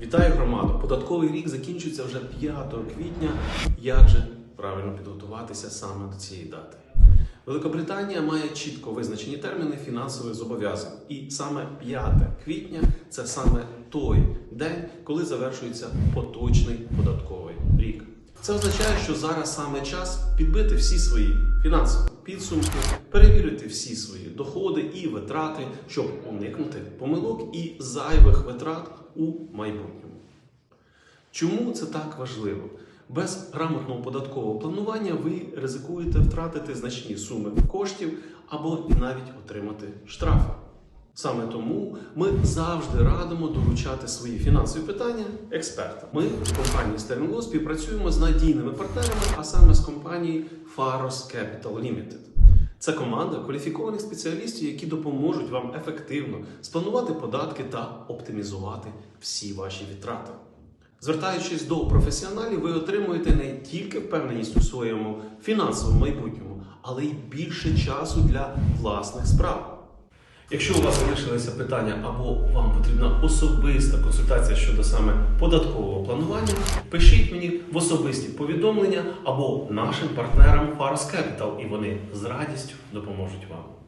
Вітаю громаду! Податковий рік закінчується вже 5 квітня. Як же правильно підготуватися саме до цієї дати? Великобританія має чітко визначені терміни фінансових зобов'язань, і саме 5 квітня це саме той день, коли завершується поточний податковий рік. Це означає, що зараз саме час підбити всі свої фінансові підсумки, перевірити всі свої доходи і витрати, щоб уникнути помилок і зайвих витрат у майбутньому. Чому це так важливо? Без грамотного податкового планування ви ризикуєте втратити значні суми коштів або навіть отримати штрафи. Саме тому ми завжди радимо доручати свої фінансові питання експертам. Ми в компанії Sterling Law співпрацюємо з надійними партнерами, а саме з компанією Faros Capital Limited. Це команда кваліфікованих спеціалістів, які допоможуть вам ефективно спланувати податки та оптимізувати всі ваші витрати. Звертаючись до професіоналів, ви отримуєте не тільки впевненість у своєму фінансовому майбутньому, але й більше часу для власних справ. Якщо у вас залишилися питання або вам потрібна особиста консультація щодо саме податкового планування, пишіть мені в особисті повідомлення або нашим партнерам Faros Capital, і вони з радістю допоможуть вам.